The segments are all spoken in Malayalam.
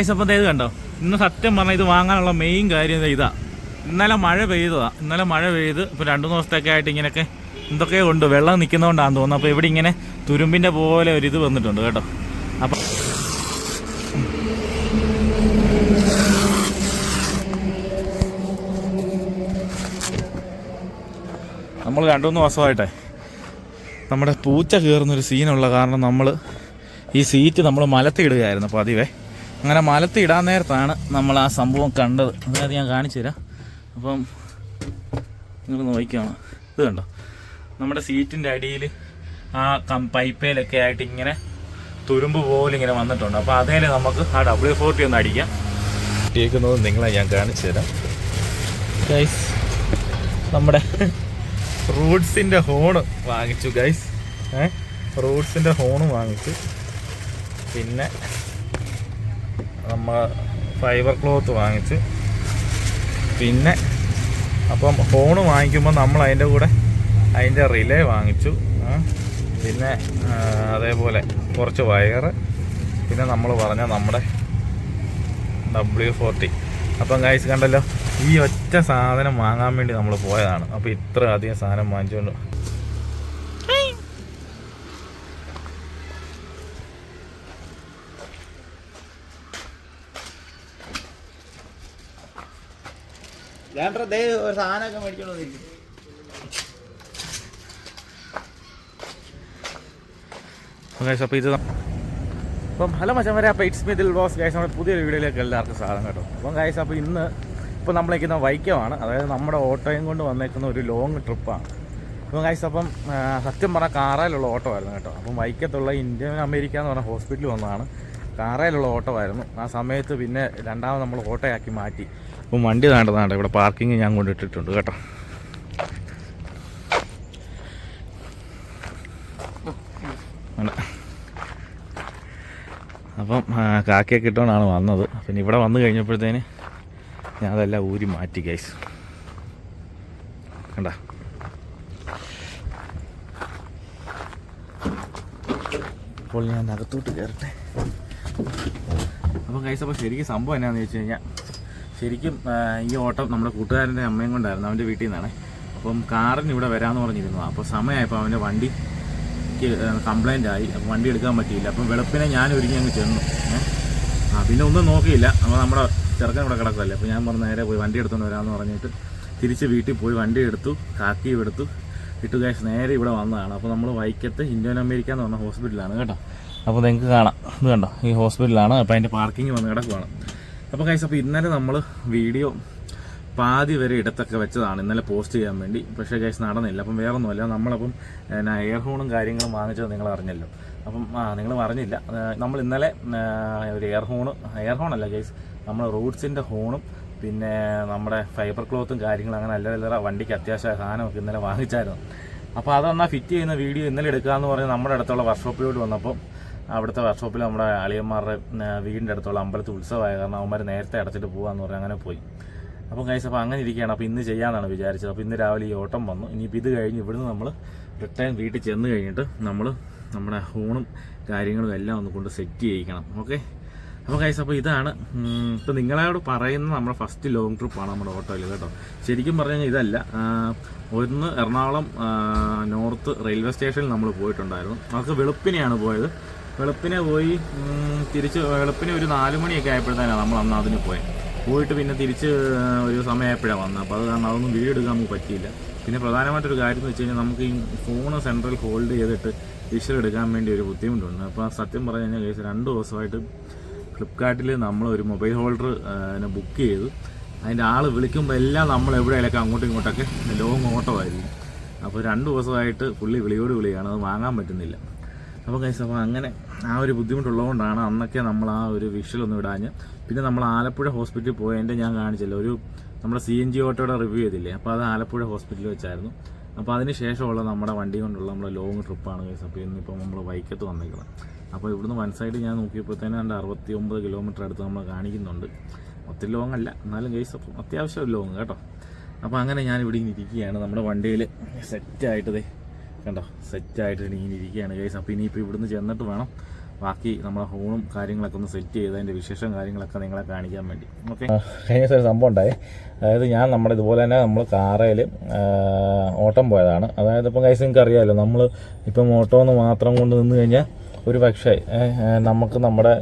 അപ്പം ഇത് കണ്ടോ? ഇന്ന് സത്യം പറഞ്ഞാൽ ഇത് വാങ്ങാനുള്ള മെയിൻ കാര്യം ഇതാ. ഇന്നലെ മഴ പെയ്തതാ. ഇന്നലെ മഴ പെയ്ത് ഇപ്പോൾ രണ്ടു ദിവസത്തൊക്കെ ആയിട്ട് ഇങ്ങനെയൊക്കെ എന്തൊക്കെ ഉണ്ട്. വെള്ളം നിൽക്കുന്നതുകൊണ്ടാണെന്ന് തോന്നുന്നു. അപ്പോൾ ഇവിടെ ഇങ്ങനെ തുരുമ്പിന്റെ പോലെ ഒരു ഇത് വന്നിട്ടുണ്ട് കേട്ടോ. അപ്പം നമ്മൾ രണ്ടു മൂന്ന് ദിവസമായിട്ടെ നമ്മുടെ പൂച്ച കയറുന്നൊരു സീനുള്ള കാരണം നമ്മൾ ഈ സീറ്റ് നമ്മൾ മലത്തിടുകയായിരുന്നു പതിവേ. അങ്ങനെ മലത്ത് ഇടാൻ നേരത്താണ് നമ്മൾ ആ സംഭവം കണ്ടത്. അതിനകത്ത് ഞാൻ കാണിച്ചു തരാം. അപ്പം നിങ്ങൾ നോക്കിയാണ് ഇത് കണ്ടോ? നമ്മുടെ സീറ്റിന്റെ അടിയിൽ ആ കം പൈപ്പേലൊക്കെ ആയിട്ട് ഇങ്ങനെ തുരുമ്പ് പോലെ ഇങ്ങനെ വന്നിട്ടുണ്ട്. അപ്പോൾ അതേ നമുക്ക് ആ ഡബ്ല്യു ഫോർട്ടി ഒന്ന് അടിക്കാം. കേൾക്കുന്നത് നിങ്ങളെ ഞാൻ കാണിച്ചു തരാം. ഗൈസ് നമ്മുടെ റൂട്ട്സിന്റെ ഹോണ് വാങ്ങിച്ചു ഗൈസ് ഏ? റൂട്ട്സിന്റെ ഹോണ് വാങ്ങിച്ചു. പിന്നെ നമ്മൾ ഫൈബർ ക്ലോത്ത് വാങ്ങിച്ച്. പിന്നെ അപ്പം ഫോൺ വാങ്ങിക്കുമ്പോൾ നമ്മൾ അതിന്റെ കൂടെ അതിന്റെ റിലേ വാങ്ങിച്ചു. പിന്നെ അതേപോലെ കുറച്ച് വയറ് പിന്നെ നമ്മൾ പറഞ്ഞ നമ്മുടെ ഡബ്ല്യു ഫോർട്ടി അപ്പം ഗൈസ് കണ്ടല്ലോ ഈ ഒറ്റ സാധനം വാങ്ങാൻ വേണ്ടി നമ്മൾ പോയതാണ്. അപ്പോൾ ഇത്ര അധികം സാധനം വാങ്ങിച്ചുകൊണ്ട് ഞാൻ ദേ ഒരു സാധനമൊക്കെ മേടിച്ചോണ്ട് അപ്പോൾ അപ്പം ഹലോ മച്ചാൻ വരെ അപ്പോൾ ഇറ്റ്സ് മിതിൽ ബോസ് ഗൈസ് നമ്മുടെ പുതിയ വീഡിയോയിലേക്ക് എല്ലാവർക്കും സ്വാഗതം കേട്ടോ. അപ്പം ഗൈസ് അപ്പോൾ ഇന്ന് ഇപ്പോൾ നമ്മളേക്കുന്ന വൈക്കമാണ് അതായത് നമ്മുടെ ഓട്ടോയും കൊണ്ട് വന്നേക്കുന്ന ഒരു ലോങ് ട്രിപ്പാണ് അപ്പം ഗൈസ് അപ്പം സത്യം പറഞ്ഞാൽ കാറയിലുള്ള ഓട്ടോ ആയിരുന്നു കേട്ടോ. അപ്പം വൈക്കത്തുള്ള ഇന്ത്യൻ അമേരിക്ക എന്ന് പറഞ്ഞ ഹോസ്പിറ്റലിൽ വന്നതാണ്. കാറയിലുള്ള ഓട്ടോ ആയിരുന്നു. ആ സമയത്ത് പിന്നെ രണ്ടാമത് നമ്മൾ ഓട്ടോയാക്കി മാറ്റി. അപ്പം വണ്ടി താണ്ടതാണ് ഇവിടെ പാർക്കിങ് ഞാൻ കൊണ്ടിട്ടിട്ടുണ്ട് കേട്ടോ. അപ്പം കാക്കയൊക്കെ ഇട്ടുകൊണ്ടാണ് വന്നത്. പിന്നെ ഇവിടെ വന്നു കഴിഞ്ഞപ്പോഴത്തേന് ഞാൻ അതെല്ലാം ഊരി മാറ്റി ഗൈസ് കണ്ട? അപ്പോൾ ഞാൻ അകത്തോട്ട് കയറട്ടെ. അപ്പം ഗൈസ് അപ്പോൾ ശരിക്കും സംഭവം എന്നാന്ന് വെച്ച് കഴിഞ്ഞാൽ ശരിക്കും ഈ ഓട്ടം നമ്മുടെ കൂട്ടുകാരന്റെ അമ്മയും കൊണ്ടായിരുന്നു അവന്റെ വീട്ടിൽ നിന്നാണ്. അപ്പം കാറിന് ഇവിടെ വരാമെന്ന് പറഞ്ഞിരുന്നു. അപ്പോൾ സമയമായപ്പോൾ അവന്റെ വണ്ടി കംപ്ലൈന്റ് ആയി. അപ്പം വണ്ടി എടുക്കാൻ പറ്റിയില്ല. അപ്പം വെളുപ്പിനെ ഞാൻ ഒരുങ്ങി അങ്ങ് ചെന്നു. ആ പിന്നെ ഒന്നും നോക്കിയില്ല. അപ്പോൾ നമ്മുടെ ചെറുക്കൻ ഇവിടെ കിടക്കല്ലേ അപ്പോൾ ഞാൻ പറഞ്ഞു നേരെ പോയി വണ്ടി എടുത്തുകൊണ്ട് വരാമെന്ന് പറഞ്ഞിട്ട് തിരിച്ച് വീട്ടിൽ പോയി വണ്ടി എടുത്തു കാക്കിയും എടുത്തു. ഇട്ടു കാശ് നേരെ ഇവിടെ വന്നതാണ്. അപ്പോൾ നമ്മൾ വൈക്കത്ത് ഇന്ത്യൻ അമേരിക്ക എന്ന് പറഞ്ഞ ഹോസ്പിറ്റലാണ് കേട്ടോ. അപ്പോൾ നിങ്ങൾക്ക് കാണാം. ഇത് കണ്ടോ? ഈ ഹോസ്പിറ്റലാണ് അപ്പോൾ അതിന്റെ പാർക്കിംഗ് വന്ന് കിടക്കുവാണ്. അപ്പോൾ കൈസ് അപ്പോൾ ഇന്നലെ നമ്മൾ വീഡിയോ പാതി വരെ ഇടത്തൊക്കെ വെച്ചതാണ് ഇന്നലെ പോസ്റ്റ് ചെയ്യാൻ വേണ്ടി. പക്ഷേ കൈസ് നടന്നില്ല. അപ്പം വേറെ ഒന്നുമല്ല നമ്മളപ്പം എന്നാ എയർ ഹോണും കാര്യങ്ങളും വാങ്ങിച്ചത് നിങ്ങൾ അറിഞ്ഞല്ലോ. അപ്പം ആ നിങ്ങൾ അറിഞ്ഞില്ല. നമ്മൾ ഇന്നലെ ഒരു എയർ ഹോണ് എയർ ഹോണല്ല കേസ് നമ്മൾ റൂട്ട്സിന്റെ ഹോണും പിന്നെ നമ്മുടെ ഫൈബർ ക്ലോത്തും കാര്യങ്ങളും അങ്ങനെ അല്ലറ അല്ലറ വണ്ടിക്ക് അത്യാവശ്യ സാധനമൊക്കെ ഇന്നലെ വാങ്ങിച്ചായിരുന്നു. അപ്പോൾ അതൊന്നാ ഫിറ്റ് ചെയ്യുന്ന വീഡിയോ ഇന്നലെ എടുക്കുക എടുക്കാമെന്ന് പറഞ്ഞ് നമ്മുടെ അടുത്തുള്ള വർക്ക്ഷോപ്പിലോട്ട് വന്നപ്പം അവിടുത്തെ വർക്ക്ഷോപ്പിൽ നമ്മുടെ അളിയന്മാരുടെ വീടിന്റെ അടുത്തുള്ള അമ്പലത്തിൽ ഉത്സവമായ കാരണം അവന്മാർ നേരത്തെ അടച്ചിട്ട് പോകാമെന്ന് പറഞ്ഞ് അങ്ങനെ പോയി. അപ്പം കൈസ് അപ്പോൾ അങ്ങനെ ഇരിക്കുകയാണ്. അപ്പോൾ ഇന്ന് ചെയ്യാമെന്നാണ് വിചാരിച്ചത്. അപ്പോൾ ഇന്ന് രാവിലെ ഈ ഓട്ടം വന്നു. ഇനിയിപ്പോൾ ഇത് കഴിഞ്ഞ് ഇവിടുന്ന് നമ്മൾ റിട്ടേൺ വീട്ടിൽ ചെന്ന് കഴിഞ്ഞിട്ട് നമ്മൾ നമ്മുടെ ഹോണും കാര്യങ്ങളും എല്ലാം ഒന്ന് കൊണ്ട് സെറ്റ് ചെയ്യിക്കണം. ഓക്കെ അപ്പോൾ കൈസ് അപ്പോൾ ഇതാണ് ഇപ്പോൾ നിങ്ങളോട് പറയുന്ന നമ്മുടെ ഫസ്റ്റ് ലോങ് ട്രിപ്പാണ് നമ്മുടെ ഓട്ടോയിൽ കേട്ടോ. ശരിക്കും പറഞ്ഞു കഴിഞ്ഞാൽ ഇതല്ല. ഒന്ന് എറണാകുളം നോർത്ത് റെയിൽവേ സ്റ്റേഷനിൽ നമ്മൾ പോയിട്ടുണ്ടായിരുന്നു. നമുക്ക് വെളുപ്പിനെയാണ് പോയത്. വെളുപ്പിനെ പോയി തിരിച്ച് വെളുപ്പിനെ ഒരു നാല് മണിയൊക്കെ ആയപ്പോഴത്തേനാണ് നമ്മൾ അന്ന് അതിന് പോയത് പോയിട്ട് പിന്നെ തിരിച്ച് ഒരു സമയമായപ്പോഴാണ് വന്നത്. അപ്പോൾ അത് കാരണം അതൊന്നും വീഡിയോ എടുക്കാൻ നമുക്ക് പറ്റിയില്ല. പിന്നെ പ്രധാനമായിട്ടൊരു കാര്യം എന്ന് വെച്ച് കഴിഞ്ഞാൽ നമുക്ക് ഈ ഫോണ് സെൻട്രൽ ഹോൾഡ് ചെയ്തിട്ട് വിഷ്വൽ എടുക്കാൻ വേണ്ടി ഒരു ബുദ്ധിമുട്ടുണ്ട്. അപ്പോൾ സത്യം പറഞ്ഞു കഴിഞ്ഞാൽ രണ്ട് ദിവസമായിട്ട് ഫ്ലിപ്കാർട്ടിൽ നമ്മൾ ഒരു മൊബൈൽ ഹോൾഡർ ബുക്ക് ചെയ്തു. അതിന്റെ ആൾ വിളിക്കുമ്പോൾ എല്ലാം നമ്മൾ എവിടെയൊക്കെ അങ്ങോട്ടും ഇങ്ങോട്ടൊക്കെ ലോങ് ഓട്ടമായിരിക്കും അപ്പോൾ രണ്ട് ദിവസമായിട്ട് പുള്ളി വിളിയോട് വിളിയാണ്. അത് വാങ്ങാൻ പറ്റുന്നില്ല. അപ്പോൾ കൈസ് അപ്പോൾ അങ്ങനെ ആ ഒരു ബുദ്ധിമുട്ടുള്ളതുകൊണ്ടാണ് അന്നൊക്കെ നമ്മൾ ആ ഒരു വിഷലൊന്ന് വിടാഞ്ഞ് പിന്നെ നമ്മൾ ആലപ്പുഴ ഹോസ്പിറ്റലിൽ പോയതിന്റെ ഞാൻ കാണിച്ചില്ല ഒരു നമ്മുടെ സി എൻ ജി ഓട്ടോയുടെ റിവ്യൂ ചെയ്തില്ലേ അപ്പോൾ അത് ആലപ്പുഴ ഹോസ്പിറ്റലിൽ വെച്ചായിരുന്നു. അപ്പോൾ അതിന് ശേഷമുള്ള നമ്മുടെ വണ്ടി കൊണ്ടുള്ള നമ്മുടെ ലോങ് ട്രിപ്പാണ് കൈസ് അപ്പോൾ ഇന്നിപ്പോൾ നമ്മൾ വൈക്കത്ത് വന്നേക്കുന്നത് അപ്പോൾ ഇവിടുന്ന് വൺ സൈഡ് ഞാൻ നോക്കിയപ്പോഴത്തേനും രണ്ട് അറുപത്തി ഒമ്പത് കിലോമീറ്റർ അടുത്ത് നമ്മൾ കാണിക്കുന്നുണ്ട്. ഒത്തിരി ലോങ് അല്ല എന്നാലും കേസ് അത്യാവശ്യം ലോങ് കേട്ടോ. അപ്പോൾ അങ്ങനെ ഞാൻ ഇവിടെ ഇരിക്കുകയാണ്. നമ്മുടെ വണ്ടിയിൽ സെറ്റായിട്ടതേ കണ്ടോ? സെറ്റായിട്ട് ഇങ്ങനെ ഇരിക്കുകയാണ് കേസ് അപ്പോൾ ഇനിയിപ്പോൾ ഇവിടുന്ന് ചെന്നിട്ട് വേണം ബാക്കി നമ്മളെ ഹോണും കാര്യങ്ങളൊക്കെ ഒന്ന് സെറ്റ് ചെയ്ത് അതിന്റെ വിശേഷം കാര്യങ്ങളൊക്കെ നിങ്ങളെ കാണിക്കാൻ വേണ്ടി. ഓക്കെ കഴിഞ്ഞ ദിവസം ഒരു സംഭവം ഉണ്ടായി. അതായത് ഞാൻ നമ്മുടെ ഇതുപോലെ തന്നെ നമ്മൾ കാറയിൽ ഓട്ടം പോയതാണ്. അതായത് ഇപ്പം കൈസ് നിങ്ങൾക്ക് അറിയാമല്ലോ നമ്മൾ ഇപ്പം ഓട്ടോ എന്ന് മാത്രം കൊണ്ട് നിന്ന് കഴിഞ്ഞാൽ ഒരു പക്ഷേ നമുക്ക് നമ്മുടെ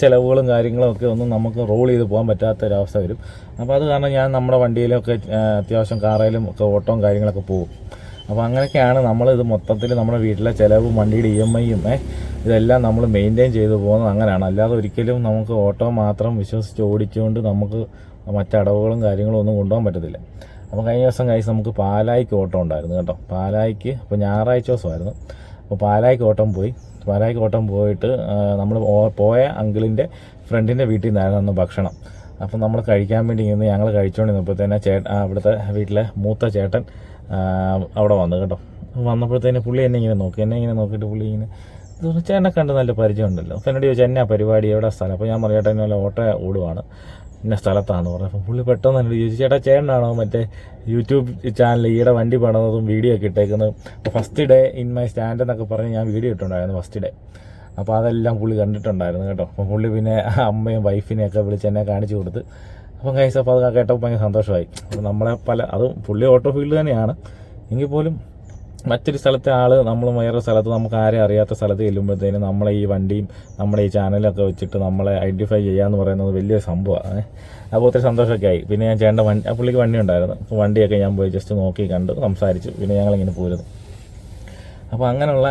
ചിലവുകളും കാര്യങ്ങളും ഒക്കെ ഒന്നും നമുക്ക് റോൾ ചെയ്ത് പോകാൻ പറ്റാത്ത ഒരവസ്ഥ വരും. അപ്പോൾ അത് കാരണം ഞാൻ നമ്മുടെ വണ്ടിയിലൊക്കെ അത്യാവശ്യം കാറയിലും ഒക്കെ ഓട്ടവും കാര്യങ്ങളൊക്കെ പോകും. അപ്പോൾ അങ്ങനെയൊക്കെയാണ് നമ്മൾ ഇത് മൊത്തത്തിൽ നമ്മുടെ വീട്ടിലെ ചിലവും വണ്ടിയുടെ ഇ എം ഐയും ഇതെല്ലാം നമ്മൾ മെയിന്റെയിൻ ചെയ്തു പോകുന്നത് അങ്ങനെയാണ്. അല്ലാതെ ഒരിക്കലും നമുക്ക് ഓട്ടോ മാത്രം വിശ്വസിച്ച് ഓടിച്ചുകൊണ്ട് നമുക്ക് മറ്റടവുകളും കാര്യങ്ങളും ഒന്നും കൊണ്ടുപോകാൻ പറ്റത്തില്ല. അപ്പോൾ കഴിഞ്ഞ ദിവസം കഴിച്ച് നമുക്ക് പാലായിക്ക് ഓട്ടം ഉണ്ടായിരുന്നു കേട്ടോ. പാലായിക്ക് ഇപ്പോൾ ഞായറാഴ്ച ദിവസമായിരുന്നു. അപ്പോൾ പാലായിക്ക് ഓട്ടം പോയി. പാലായിക്ക് ഓട്ടം പോയിട്ട് നമ്മൾ പോയ അങ്കിളിന്റെ ഫ്രണ്ടിന്റെ വീട്ടിൽ നിന്നായിരുന്നു അന്ന് ഭക്ഷണം. അപ്പം നമ്മൾ കഴിക്കാൻ വേണ്ടി ഇങ്ങനെ ഞങ്ങൾ കഴിച്ചുകൊണ്ട് തന്നെ ചേട്ടൻ അവിടുത്തെ വീട്ടിലെ മൂത്ത ചേട്ടൻ അവിടെ വന്നു കേട്ടോ. വന്നപ്പോഴത്തേന് പുള്ളി എന്നെ ഇങ്ങനെ നോക്കി എന്നെ ഇങ്ങനെ നോക്കിയിട്ട് പുള്ളി ഇങ്ങനെ ചേട്ടനെ കണ്ട് നല്ല പരിചയമുണ്ടല്ലോ അപ്പോൾ എന്നോട് ചോദിച്ചു എന്നാ പരിപാടി എവിടെ സ്ഥലം? അപ്പോൾ ഞാൻ പറഞ്ഞു ചേട്ടൻ നല്ല ഓട്ടോ ഓടുവാണ്. എന്നെ സ്ഥലത്താണെന്ന് പറഞ്ഞത് അപ്പം പുള്ളി പെട്ടെന്ന് എന്നോട് ചോദിച്ചു ചേട്ടാ ചേട്ടനാണോ മറ്റേ യൂട്യൂബ് ചാനൽ ഈയിടെ വണ്ടി പണിതും വീഡിയോ ഒക്കെ ഇട്ടേക്കുന്നത് അപ്പോൾ first day in my stand എന്നൊക്കെ പറഞ്ഞ് ഞാൻ വീഡിയോ ഇട്ടുണ്ടായിരുന്നു ഫസ്റ്റ് ഡേ അപ്പോൾ അതെല്ലാം പുള്ളി കണ്ടിട്ടുണ്ടായിരുന്നു കേട്ടോ. അപ്പോൾ പുള്ളി പിന്നെ അമ്മയും വൈഫിനെയൊക്കെ വിളിച്ച് എന്നെ കാണിച്ചു കൊടുത്ത് അപ്പം കൈസ് അപ്പോൾ അത് കേട്ടപ്പോൾ ഭയങ്കര സന്തോഷമായി. നമ്മളെ പല അതും പുള്ളി ഓട്ടോ ഫീൽഡ് തന്നെയാണ്. എങ്കിൽ പോലും മറ്റൊരു സ്ഥലത്തെ ആൾ നമ്മൾ വേറെ സ്ഥലത്ത് നമുക്ക് ആരെയും അറിയാത്ത സ്ഥലത്ത് ചെല്ലുമ്പോഴത്തേനും നമ്മളെ ഈ വണ്ടിയും നമ്മുടെ ഈ ചാനലൊക്കെ വെച്ചിട്ട് നമ്മളെ ഐഡന്റിഫൈ ചെയ്യാന്ന് പറയുന്നത് വലിയൊരു സംഭവമാണ്. അപ്പോൾ ഒത്തിരി സന്തോഷമൊക്കെ ആയി. പിന്നെ ഞാൻ ചേട്ടന്റെ വണ്ടി ആ പുള്ളിക്ക് വണ്ടി ഉണ്ടായിരുന്നു. അപ്പോൾ വണ്ടിയൊക്കെ ഞാൻ പോയി ജസ്റ്റ് നോക്കി കണ്ടു സംസാരിച്ചു. പിന്നെ ഞങ്ങളിങ്ങനെ പോരുന്നു. അപ്പോൾ അങ്ങനെയുള്ള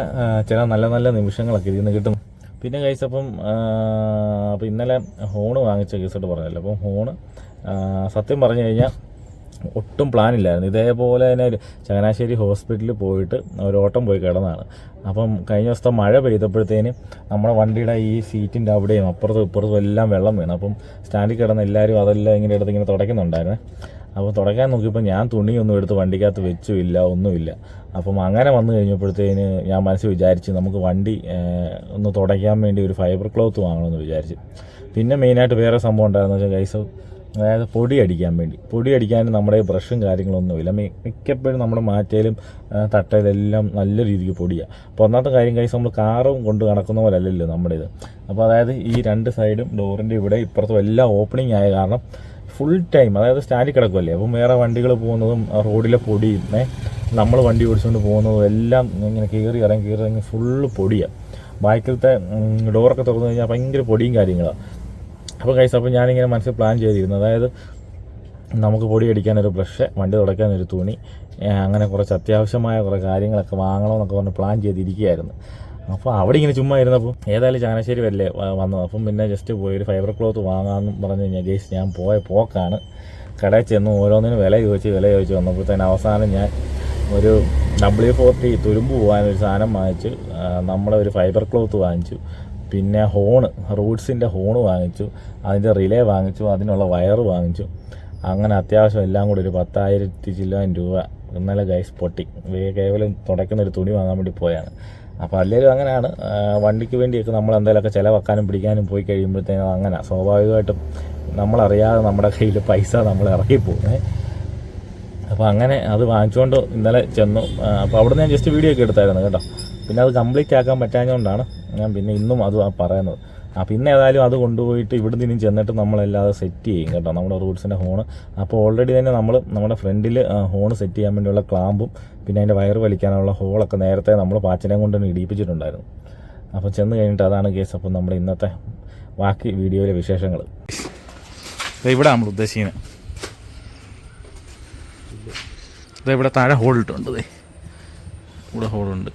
ചില നല്ല നല്ല നിമിഷങ്ങളൊക്കെ ഇതിൽ നിന്ന് കിട്ടും പിന്നെ കഴിച്ചപ്പം അപ്പം ഇന്നലെ ഹോണ് വാങ്ങിച്ച കേസോട്ട് പറഞ്ഞല്ലോ. അപ്പം ഹോണ് സത്യം പറഞ്ഞു കഴിഞ്ഞാൽ ഒട്ടും പ്ലാൻ ഇല്ലായിരുന്നു. ഇതേപോലെ തന്നെ ചങ്ങനാശ്ശേരി ഹോസ്പിറ്റലിൽ പോയിട്ട് ഒരു ഓട്ടം പോയി കിടന്നതാണ്. അപ്പം കഴിഞ്ഞ ദിവസത്തെ മഴ പെയ്തപ്പോഴത്തേന് നമ്മുടെ വണ്ടിയുടെ ഈ സീറ്റിന്റെ അവിടെയും അപ്പുറത്തും ഇപ്പുറത്തും എല്ലാം വെള്ളം വീണു. അപ്പം സ്റ്റാൻഡിൽ കിടന്ന എല്ലാവരും അതെല്ലാം ഇങ്ങനെ എടുത്ത് ഇങ്ങനെ തുടയ്ക്കുന്നുണ്ടായിരുന്നേ. അപ്പോൾ തുടക്കാൻ നോക്കിയപ്പോൾ ഞാൻ തുണിയൊന്നും എടുത്ത് വണ്ടിക്കകത്ത് വെച്ചുമില്ല ഒന്നുമില്ല. അപ്പം അങ്ങനെ വന്നു കഴിഞ്ഞപ്പോഴത്തേന് ഞാൻ മനസ്സിൽ വിചാരിച്ച് നമുക്ക് വണ്ടി ഒന്ന് തുടയ്ക്കാൻ വേണ്ടി ഒരു ഫൈബർ ക്ലോത്ത് വാങ്ങണമെന്ന് വിചാരിച്ച്. പിന്നെ മെയിനായിട്ട് വേറെ സംഭവം ഉണ്ടായിരുന്നു വെച്ചാൽ കൈസ് അതായത് പൊടി അടിക്കാൻ വേണ്ടി. പൊടി അടിക്കാൻ നമ്മുടെ ബ്രഷും കാര്യങ്ങളൊന്നുമില്ല. മിക്കപ്പോഴും നമ്മുടെ മാറ്റയിലും തട്ടയിലെല്ലാം നല്ല രീതിക്ക് പൊടിയാണ് അപ്പോൾ ഒന്നാമത്തെ കാര്യം കൈസ് നമ്മൾ കാറും കൊണ്ട് നടക്കുന്ന പോലെ അല്ലല്ലോ നമ്മുടെ ഇത് അപ്പോൾ അതായത് ഈ രണ്ട് സൈഡും ഡോറിന്റെ ഇവിടെ ഇപ്പുറത്തും എല്ലാം ഓപ്പണിംഗ് ആയ കാരണം ഫുൾ ടൈം അതായത് സ്റ്റാൻഡിൽ കിടക്കുമല്ലേ അപ്പം വേറെ വണ്ടികൾ പോകുന്നതും റോഡിലെ പൊടിയും നമ്മൾ വണ്ടി ഓടിച്ചുകൊണ്ട് പോകുന്നതും എല്ലാം ഇങ്ങനെ കയറി ഇറങ്ങി കയറി ഇറങ്ങി ഫുള്ള് പൊടിയാണ് ബാക്കിലത്തെ ഡോറൊക്കെ തുറന്നു കഴിഞ്ഞാൽ ഭയങ്കര പൊടിയും കാര്യങ്ങളാണ് അപ്പോൾ കൈസ് അപ്പോൾ ഞാനിങ്ങനെ മനസ്സിൽ പ്ലാൻ ചെയ്തിരുന്നു. അതായത് നമുക്ക് പൊടി അടിക്കാനൊരു ബ്രഷ് വണ്ടി തുടയ്ക്കാനൊരു തുണി അങ്ങനെ കുറച്ച് അത്യാവശ്യമായ കുറേ കാര്യങ്ങളൊക്കെ വാങ്ങണമെന്നൊക്കെ പറഞ്ഞ് പ്ലാൻ ചെയ്തിരിക്കുകയായിരുന്നു. അപ്പോൾ അവിടെ ഇങ്ങനെ ചുമ്മാ ഇരുന്നപ്പോൾ ഏതായാലും ചങ്ങനാശ്ശേരി വരില്ലേ? വന്നത് അപ്പം പിന്നെ ജസ്റ്റ് പോയി ഒരു ഫൈബർ ക്ലോത്ത് വാങ്ങാമെന്ന് പറഞ്ഞു കഴിഞ്ഞാൽ ഗേസ് ഞാൻ പോയ പോക്കാണ്. കടയിൽ ചെന്ന് ഓരോന്നിനും വില ചോദിച്ച് വില ചോദിച്ച് വന്നപ്പോഴത്തേന് അവസാനം ഞാൻ ഒരു ഡബ്ല്യു ഫോർട്ടി തുരുമ്പ് പോകാൻ ഒരു സാധനം വാങ്ങിച്ചു. നമ്മളെ ഒരു ഫൈബർ ക്ലോത്ത് വാങ്ങിച്ചു. പിന്നെ ഹോണ് റൂട്ട്സിന്റെ ഹോണ് വാങ്ങിച്ചു. അതിന്റെ റിലേ വാങ്ങിച്ചു. അതിനുള്ള വയർ വാങ്ങിച്ചു. അങ്ങനെ അത്യാവശ്യം എല്ലാം കൂടി ഒരു പത്തായിരത്തി ചില്ലായിരം രൂപ ഇന്നലെ ഗൈസ് പൊട്ടി. കേവലം തുടയ്ക്കുന്ന ഒരു തുണി വാങ്ങാൻ വേണ്ടി പോയാണ്. അപ്പോൾ അല്ലെങ്കിലും അങ്ങനെയാണ്. വണ്ടിക്ക് വേണ്ടിയൊക്കെ നമ്മൾ എന്തെങ്കിലുമൊക്കെ ചിലവാക്കാനും പിടിക്കാനും പോയി കഴിയുമ്പോഴത്തേനും അങ്ങനെ സ്വാഭാവികമായിട്ടും നമ്മളറിയാതെ നമ്മുടെ കയ്യിൽ പൈസ നമ്മൾ ഇറക്കിപ്പോകും. ഏ. അപ്പോൾ അങ്ങനെ അത് വാങ്ങിച്ചുകൊണ്ട് ഇന്നലെ ചെന്നു. അപ്പോൾ അവിടെ ഞാൻ ജസ്റ്റ് വീഡിയോ ഒക്കെ എടുത്തായിരുന്നു കേട്ടോ. പിന്നെ അത് കംപ്ലീറ്റ് ആക്കാൻ പറ്റാഞ്ഞുകൊണ്ടാണ് ഞാൻ പിന്നെ ഇന്നും അത് പറയുന്നത്. ആ പിന്നെ ഏതായാലും അത് കൊണ്ടുപോയിട്ട് ഇവിടെ ഇനി ചെന്നിട്ട് നമ്മളല്ലാതെ സെറ്റ് ചെയ്യും കേട്ടോ. നമ്മുടെ റൂട്ട്സിന്റെ ഹോണ്. അപ്പോൾ ഓൾറെഡി തന്നെ നമ്മൾ നമ്മുടെ ഫ്രണ്ടിൽ ഹോൺ സെറ്റ് ചെയ്യാൻ വേണ്ടിയുള്ള ക്ലാമ്പും പിന്നെ അതിന്റെ വയറ് വലിക്കാനുള്ള ഹോളൊക്കെ നേരത്തെ നമ്മൾ പാച്ചിനെ കൊണ്ട് ഇടിയിപ്പിച്ചിട്ടുണ്ടായിരുന്നു അപ്പോൾ ചെന്ന് കഴിഞ്ഞിട്ട് അതാണ് കേസ്. അപ്പം നമ്മുടെ ഇന്നത്തെ ബാക്കി വീഡിയോയിലെ വിശേഷങ്ങൾ ഇവിടെ നമ്മൾ ഉദ്ദേശിക്കുന്നത് ദേ ഇവിടെ താഴെ ഹോൾ ഇട്ടുണ്ട് ഇവിടെ ഹോളുണ്ട്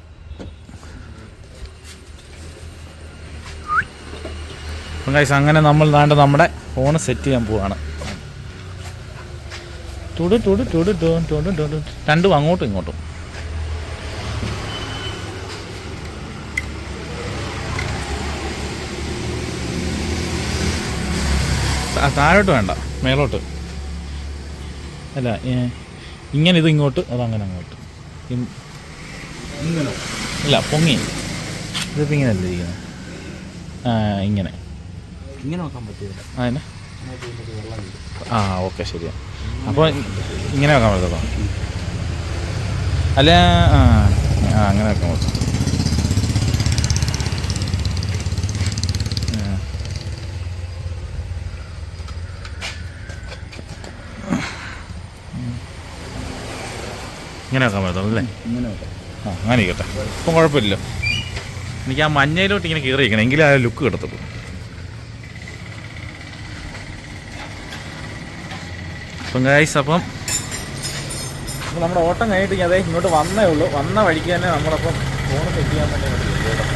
അങ്ങനെ നമ്മൾ താണ്ട് നമ്മുടെ ഫോൺ സെറ്റ് ചെയ്യാൻ പോവാണ്. ടുടു ടുടു ടുടു. രണ്ടും അങ്ങോട്ടും ഇങ്ങോട്ടും. താഴോട്ട് വേണ്ട. മേലോട്ട്. അല്ല ഇങ്ങനെ ഇത് ഇങ്ങോട്ട് അതങ്ങനെ അങ്ങോട്ട്. ഇല്ല പൊങ്ങി. ഇതിപ്പോൾ ഇങ്ങനെ അല്ല ഇരിക്കുന്നത് ഇങ്ങനെ. ഇങ്ങനെ നോക്കാൻ പറ്റില്ല അതിന് ആ ഓക്കെ ശരിയാ. അപ്പോൾ ഇങ്ങനെ വെക്കാൻ പറ്റത്തോ അല്ല ആ ആ അങ്ങനെ വെക്കാൻ പറ്റും ഇങ്ങനെ വെക്കാൻ പറ്റുള്ളൂ അല്ലേ? ഇങ്ങനെ വെക്കാം ആ അങ്ങനെ ഇരിക്കട്ടെ ഇപ്പം കുഴപ്പമില്ലല്ലോ. എനിക്ക് ആ മഞ്ഞയിലോട്ട് ഇങ്ങനെ കയറിയിരിക്കണം എങ്കിലും ആ ലുക്ക് കിടത്തുള്ളൂ അപ്പം ഗൈസ് അപ്പം അപ്പം നമ്മുടെ ഓട്ടം കഴിഞ്ഞിട്ട് അതേ ഇങ്ങോട്ട് വന്നേ ഉള്ളൂ. വന്ന വഴിക്ക് തന്നെ നമ്മളപ്പം ഫോൺ സെറ്റ് ചെയ്യാൻ വേണ്ടി ഇങ്ങോട്ട് കയറി കേട്ടോ.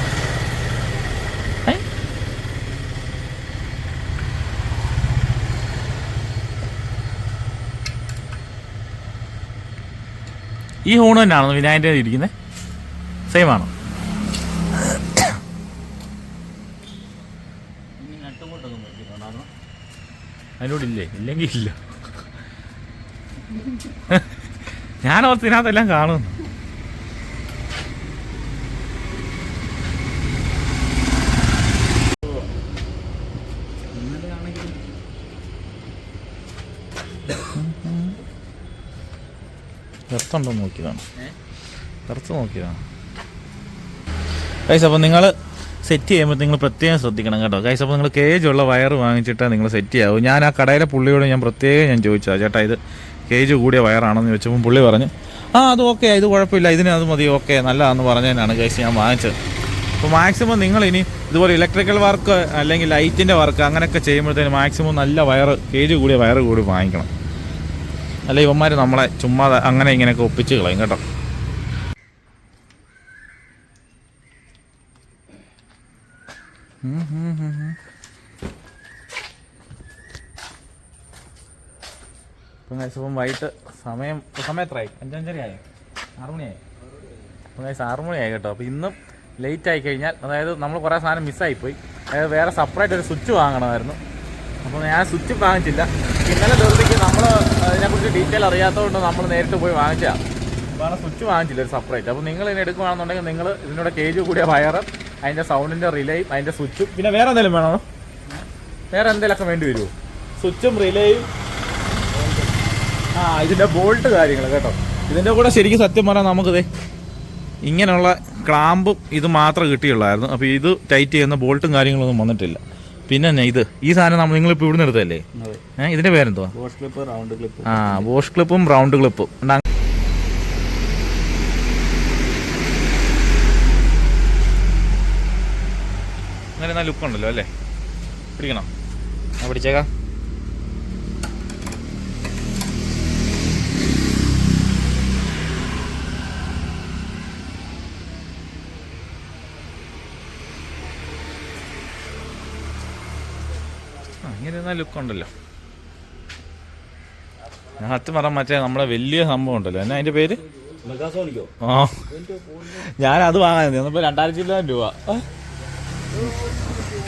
ഏ? ഈ ഹൂൺ തന്നെയാണോ വിനായന്റെ ഇരിക്കുന്നത് സെയിം ആണോ? അതിനോട് ഇല്ലേ? ഇല്ലെങ്കിൽ ഇല്ല. ഞാൻ ഓർത്തിനകത്തെല്ലാം കാണുന്നു. എർത്തുണ്ടോ നോക്കിയതാണ് കറുത്ത് നോക്കിയതാണ് കൈസ് അപ്പോൾ നിങ്ങൾ സെറ്റ് ചെയ്യുമ്പോൾ നിങ്ങൾ പ്രത്യേകം ശ്രദ്ധിക്കണം കേട്ടോ. കൈസ് അപ്പോൾ നിങ്ങൾ കേജ് ഉള്ള വയർ വാങ്ങിച്ചിട്ടാണ് നിങ്ങൾ സെറ്റ് ചെയ്യാവൂ. ഞാൻ ആ കടയിലെ പുള്ളിയോട് ഞാൻ പ്രത്യേകം ഞാൻ ചോദിച്ചതാണ് ചേട്ടാ ഇത് കേജ് കൂടിയ വയറാണെന്ന് ചോദിച്ചപ്പോൾ പുള്ളി പറഞ്ഞ് ആ അത് ഓക്കെ ഇത് കുഴപ്പമില്ല ഇതിന് അത് മതി ഓക്കെ നല്ലതാണെന്ന് പറഞ്ഞതിനാണ് കൈസ് ഞാൻ വാങ്ങിച്ചത്. അപ്പോൾ മാക്സിമം നിങ്ങൾ ഇനി ഇതുപോലെ ഇലക്ട്രിക്കൽ വർക്ക് അല്ലെങ്കിൽ ലൈറ്റിന്റെ വർക്ക് അങ്ങനെയൊക്കെ ചെയ്യുമ്പോഴത്തേന് മാക്സിമം നല്ല വയർ കേജ് കൂടിയ വയർ കൂടി വാങ്ങിക്കണം. അല്ല ഇവന്മാർ നമ്മളെ ചുമ്മാ അങ്ങനെ ഇങ്ങനെയൊക്കെ ഒപ്പിച്ച് കളയും കേട്ടോ. ഇപ്പം ഇപ്പം വൈകിട്ട് സമയം സമയത്രായി സമയം എത്രയായി? അഞ്ചഞ്ചരയായി? ആറ് മണിയായി അപ്പം guys ആറ് മണിയായി കേട്ടോ. അപ്പോൾ ഇന്നും ലേറ്റ് ആയി കഴിഞ്ഞാൽ അതായത് നമ്മൾ കുറേ സാധനം മിസ്സായിപ്പോയി അതായത് വേറെ സെപ്പറേറ്റ് ഒരു സ്വിച്ച് വാങ്ങണമായിരുന്നു. അപ്പോൾ ഞാൻ സ്വിച്ച് വാങ്ങിച്ചില്ല. ഇന്നലെ ദിവസത്തേക്ക് നമ്മൾ അതിനെക്കുറിച്ച് ഡീറ്റെയിൽ അറിയാത്തതുകൊണ്ട് നമ്മൾ നേരിട്ട് പോയി വാങ്ങിച്ചതാണ് വേറെ സ്വിച്ച് വാങ്ങിച്ചില്ല ഒരു സെപ്പറേറ്റ് അപ്പോൾ നിങ്ങൾ ഇതിനെ എടുക്കുകയാണെന്നുണ്ടെങ്കിൽ നിങ്ങൾ ഇതിനോട് കേജ് കൂടിയ വയറും അതിന്റെ സൗണ്ടിന്റെ റിലേയും അതിന്റെ സ്വിച്ചും പിന്നെ വേറെ എന്തെങ്കിലും വേണോ? വേറെ എന്തെങ്കിലുമൊക്കെ വേണ്ടി വരുമോ സ്വിച്ചും റിലേയും ആ ഇതിന്റെ ബോൾട്ട് കാര്യങ്ങൾ കേട്ടോ. ഇതിന്റെ കൂടെ ശരിക്കും സത്യം പറഞ്ഞാൽ നമുക്കിത് ഇങ്ങനെയുള്ള ക്ലാമ്പും ഇത് മാത്രം കിട്ടിയുള്ളായിരുന്നു. അപ്പോൾ ഇത് ടൈറ്റ് ചെയ്യുന്ന ബോൾട്ടും കാര്യങ്ങളൊന്നും വന്നിട്ടില്ല. പിന്നെ ഇത് ഈ സാധനം നമ്മൾ നിങ്ങളിപ്പോൾ ഇവിടുന്ന് എടുത്തല്ലേ ഏഹ് ഇതിന്റെ പേരെന്തുവാ? ക്ലിപ്പ് ആ ബോഷ് ക്ലിപ്പും റൗണ്ട് ക്ലിപ്പും അങ്ങനെ ലുക്ക് ഉണ്ടല്ലോ അല്ലേ? പിടിക്കണം? ഞാൻ പിടിച്ചേക്കാം. ലുക്ക് ഉണ്ടല്ലോ. ഞാൻ സത്യം പറയാൻ മറ്റേ നമ്മളെ വലിയ സംഭവം ഉണ്ടല്ലോ. എന്നാ അതിന്റെ പേര്? ആ. ഞാൻ അത് വാങ്ങാൻ ചെന്നപ്പോ രണ്ടായിരത്തി രൂപ.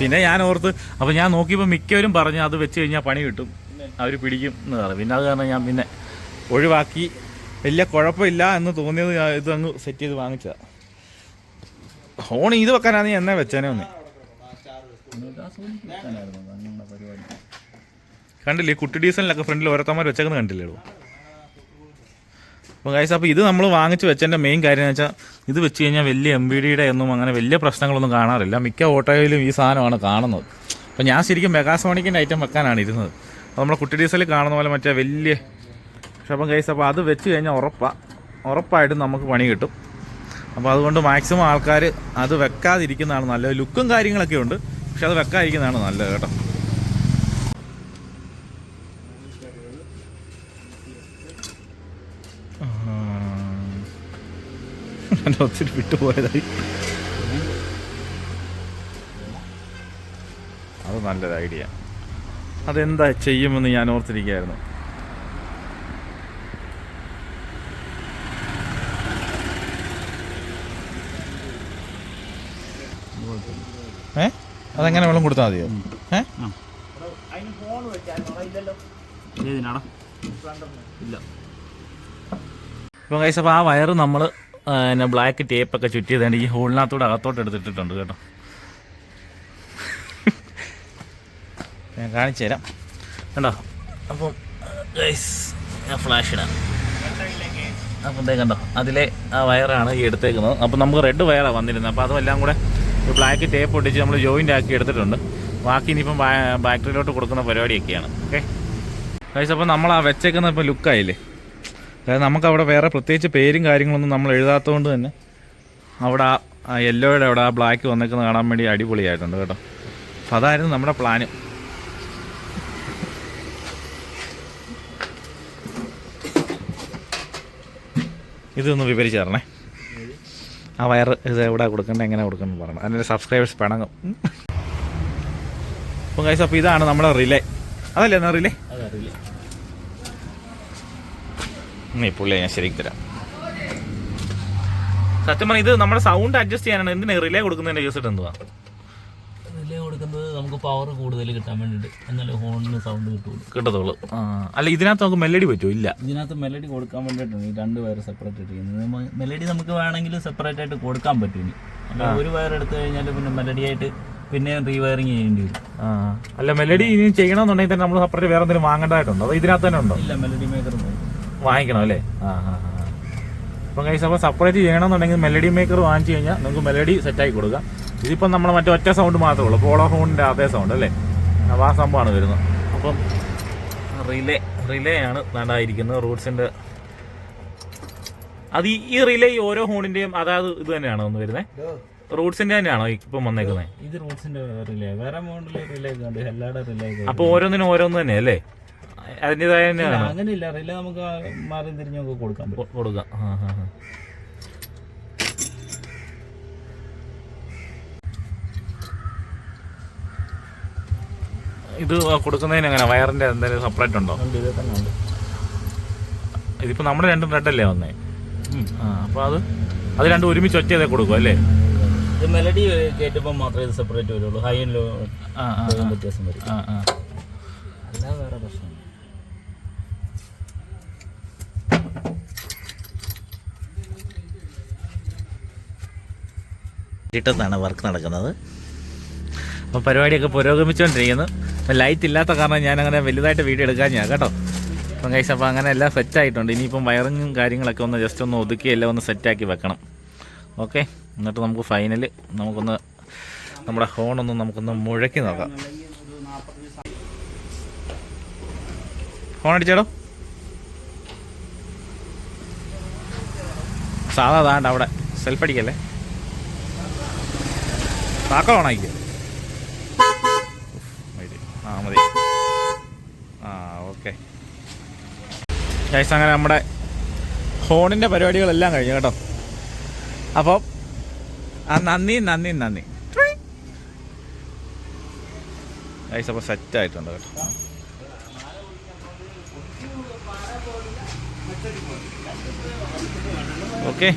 പിന്നെ ഞാൻ ഓർത്ത് അപ്പൊ ഞാൻ നോക്കിയപ്പോൾ മിക്കവരും പറഞ്ഞു അത് വെച്ച് കഴിഞ്ഞാൽ പണി കിട്ടും. അവർ പിടിക്കും എന്ന് പറഞ്ഞു. പിന്നെ അത് കാരണം ഞാൻ പിന്നെ ഒഴിവാക്കി. വലിയ കുഴപ്പമില്ല എന്ന് തോന്നിയത് ഇത് അങ്ങ് സെറ്റ് ചെയ്ത് വാങ്ങിച്ചതാ. ഹോണി ഇത് വെക്കാനാണ് ഞാൻ എന്നാ വെച്ചേനെ ഒന്ന്. പരിപാടി. കണ്ടില്ലേ? കുട്ടി ഡീസലിലൊക്കെ ഫ്രണ്ടിൽ ഓരോത്തമാർ വെച്ചേക്കുന്നത് കണ്ടില്ലേ അപ്പോൾ ഗൈസ് അപ്പോൾ ഇത് നമ്മൾ വാങ്ങിച്ച് വെച്ചതിന്റെ മെയിൻ കാര്യം എന്ന് വെച്ചാൽ ഇത് വെച്ച് കഴിഞ്ഞാൽ വലിയ എം ബി ഡിയുടെ ഒന്നും അങ്ങനെ വലിയ പ്രശ്നങ്ങളൊന്നും കാണാറില്ല. മിക്ക ഓട്ടോയിലും ഈ സാധനമാണ് കാണുന്നത്. അപ്പോൾ ഞാൻ ശരിക്കും മെഗാസോണിക്കിന്റെ ഐറ്റം വെക്കാനാണ് ഇരുന്നത്. അപ്പോൾ നമ്മളെ കുട്ടി ഡീസലിൽ കാണുന്ന പോലെ മറ്റേ വലിയ പക്ഷേ അപ്പം ഗൈസ് അപ്പോൾ അത് വെച്ച് കഴിഞ്ഞാൽ ഉറപ്പാണ് ഉറപ്പായിട്ടും നമുക്ക് പണി കിട്ടും. അപ്പോൾ അതുകൊണ്ട് മാക്സിമം ആൾക്കാർ അത് വെക്കാതിരിക്കുന്നതാണ് നല്ലത്. ലുക്കും കാര്യങ്ങളൊക്കെ ഉണ്ട്. പക്ഷെ അത് വെക്കാതിരിക്കുന്നതാണ് നല്ലത് കേട്ടോ. ഞാൻ ഒത്തിരി വിട്ടുപോയതായി. അത് നല്ലൊരു ഐഡിയ. അതെന്താ ചെയ്യുമെന്ന് ഞാൻ ഓർത്തിരിക്കുകയായിരുന്നു. ഏ? അതെങ്ങനെ വെള്ളം കൊടുത്താൽ മതിയോ? ഏ? ഇല്ല. ഇപ്പം കൈസ് അപ്പോൾ ആ വയറ് നമ്മൾ പിന്നെ ബ്ലാക്ക് ടേപ്പൊക്കെ ചുറ്റി ചെയ്തേണ്ട ഈ ഹോളിനകത്തൂടെ അകത്തോട്ട് എടുത്തിട്ടിട്ടുണ്ട് കേട്ടോ. ഞാൻ കാണിച്ചു തരാം. കണ്ടോ? അപ്പം ഞാൻ ഫ്ലാഷ് ഇടാം. അപ്പം ദേ കണ്ടോ? അതിലെ ആ വയറാണ് ഈ എടുത്തേക്കുന്നത്. അപ്പം നമുക്ക് റെഡ് വയറാണ് വന്നിരുന്നത്. അപ്പോൾ അതുമെല്ലാം കൂടെ ബ്ലാക്ക് ടേപ്പ് ഒട്ടിച്ച് നമ്മൾ ജോയിന്റ് ആക്കി എടുത്തിട്ടുണ്ട്. ബാക്കി ഇനിയിപ്പം ബാക്ടറിയിലോട്ട് കൊടുക്കുന്ന പരിപാടിയൊക്കെയാണ്. ഓക്കെ ഗൈസ് അപ്പോൾ നമ്മൾ ആ വെച്ചേക്കുന്ന ഇപ്പം ലുക്കായില്ലേ അതായത് നമുക്ക് അവിടെ വേറെ പ്രത്യേകിച്ച് പേരും കാര്യങ്ങളൊന്നും നമ്മൾ എഴുതാത്തതുകൊണ്ട് തന്നെ അവിടെ ആ- യെല്ലോയുടെ അവിടെ ആ ബ്ലാക്ക് വന്നേക്കുന്നത് കാണാൻ വേണ്ടി അടിപൊളിയായിട്ടുണ്ട് കേട്ടോ. അപ്പം അതായിരുന്നു നമ്മുടെ പ്ലാന് ഇതൊന്ന് വിവരിച്ച് തരണേ. ആ വയർ ഇത് എവിടെ കൊടുക്കണ്ടേ എങ്ങനെ കൊടുക്കണം പറഞ്ഞു അതിന്റെ സബ്സ്ക്രൈബേഴ്സ് പിണങ്ങും. അപ്പം കൈസ് അപ്പോൾ ഇതാണ് നമ്മുടെ റിലേ അതല്ലേ എന്നാ റിലേ അതറിയില്ല നീ പുള്ളിയെ ഞാൻ ശരിക്കും തരാം. സത്യം പറഞ്ഞാൽ ഇത് നമ്മുടെ സൗണ്ട് അഡ്ജസ്റ്റ് ചെയ്യാനാണ്. എന്തിനാ റിലേ കൊടുക്കുന്നതിന്റെ യൂസ് എന്തുവാ? റിലേ കൊടുക്കുന്നത് നമുക്ക് പവർ കൂടുതൽ കിട്ടാൻ വേണ്ടിയിട്ട്. എന്നാലും ഹോണിന് സൗണ്ട് കിട്ടുള്ളൂ കിട്ടത്തുള്ളൂ. അല്ല ഇതിനകത്ത് നമുക്ക് മെലഡി പറ്റുമോ ഇല്ല. ഇതിനകത്ത് മെലഡി കൊടുക്കാൻ വേണ്ടിയിട്ടാണ് ഈ രണ്ട് വയർ സെപ്പറേറ്റ് ഇട്ടിരിക്കുന്നത്. മെലഡി നമുക്ക് വേണമെങ്കിൽ സെപ്പറേറ്റ് ആയിട്ട് കൊടുക്കാൻ പറ്റും ഇനി. അല്ല ഒരു വയർ എടുത്തു കഴിഞ്ഞാൽ പിന്നെ മെലഡി ആയിട്ട് പിന്നെ റീവയറിങ് ചെയ്യേണ്ടി വരും. അല്ല മെലഡി ഇനി ചെയ്യണമെന്നുണ്ടെങ്കിൽ തന്നെ നമ്മൾ സെപ്പറേറ്റ് വേറെ എന്തെങ്കിലും വാങ്ങേണ്ടതായിട്ടുണ്ടോ? അതോ ഇതിനകത്ത് തന്നെ ഉണ്ടോ? ഇല്ല മെലഡി മേക്കർ വാങ്ങിക്കണം അല്ലേ? ആ ആ ആ അപ്പം കൈസ് അപ്പോൾ സെപ്പറേറ്റ് ചെയ്യണമെന്നുണ്ടെങ്കിൽ മെലഡി മേക്കർ വാങ്ങിച്ചു കഴിഞ്ഞാൽ നിങ്ങൾക്ക് മെലഡി സെറ്റാക്കി കൊടുക്കാം. ഇതിപ്പം നമ്മൾ മറ്റേ ഒറ്റ സൗണ്ട് മാത്രമേ ഉള്ളൂ. പോളോ ഫോണിന്റെ അതേ സൗണ്ട് അല്ലേ? അപ്പോൾ ആ സംഭവമാണ് വരുന്നത്. അപ്പം റിലേ റിലേ ആണ് വേണ്ടായിരിക്കുന്നത് റൂട്ട്സിന്റെ അത് ഈ- റിലേ ഈ ഓരോ ഹോണിന്റെയും അതായത് ഇത് തന്നെയാണോ ഒന്ന് വരുന്നത് റൂട്ട്സിന്റെ തന്നെയാണോ ഇപ്പം വന്നേക്കുന്നത് ഇത് റൂട്ട്സിന്റെ റിലേ വേറെ മോഡൽ റിലേ ഉണ്ട്. എല്ലാവരുടെ റിലേ അപ്പോൾ ഓരോന്നിനും ഓരോന്ന് തന്നെ അല്ലേ? അതിന്റെതായ തന്നെയാണ്. അങ്ങനെയില്ല. അറിയില്ല നമുക്ക് മാറി തിരിഞ്ഞൊക്കെ കൊടുക്കാൻ പറ്റും. കൊടുക്കാം. ഇത് കൊടുക്കുന്നതിന് എങ്ങനെ വയറിന്റെ എന്തെങ്കിലും സെപ്പറേറ്റ് ഉണ്ടോ? ഇതിപ്പോ നമ്മുടെ രണ്ടും റെഡല്ലേ വന്നേ? ആ അപ്പൊ അത് അത് രണ്ടും ഒരുമിച്ച് ഒറ്റ ചെയ്തേ കൊടുക്കും അല്ലേ? ഇത് മെലഡി കയറ്റുമ്പോൾ മാത്രമേ ഇത് സെപ്പറേറ്റ് വരുള്ളൂ. ഹൈ ആൻഡ് ലോ വ്യത്യാസം വരും. ആ വേറെ പ്രശ്നം ഇരുട്ടത്താണ് വർക്ക് നടക്കുന്നത്. അപ്പോൾ പരിപാടിയൊക്കെ പുരോഗമിച്ചുകൊണ്ടിരിക്കുന്നു അപ്പോൾ ലൈറ്റ് ഇല്ലാത്ത കാരണം ഞാൻ അങ്ങനെ വലുതായിട്ട് വീഡിയോ എടുക്കാൻ ഞാൻ കേട്ടോ. അപ്പം കൈസ് അപ്പോൾ അങ്ങനെ എല്ലാം സെറ്റ് ആയിട്ടുണ്ട്. ഇനിയിപ്പം വയറിങ്ങും കാര്യങ്ങളൊക്കെ ഒന്ന് ജസ്റ്റ് ഒന്ന് ഒതുക്കി എല്ലാം ഒന്ന് സെറ്റാക്കി വെക്കണം. ഓക്കെ എന്നിട്ട് നമുക്ക് ഫൈനൽ നമുക്കൊന്ന് നമ്മുടെ ഹോണൊന്ന് നമുക്കൊന്ന് മുഴക്കി നോക്കാം. ഹോൺ അടിച്ചേടോ? സാധാ അവിടെ? സെൽഫ് അടിക്കല്ലേ? താക്കൾ മതി. ആ മതി. ആ ഓക്കെ. ഗൈസ് അങ്ങനെ നമ്മുടെ ഫോണിന്റെ പരിപാടികളെല്ലാം കഴിഞ്ഞു കേട്ടോ. അപ്പോൾ ആ നന്ദി നന്ദി നന്ദി. ഗൈസ് അപ്പോൾ സെറ്റ് ആയിട്ടുണ്ട് കേട്ടോ. ഓക്കെ.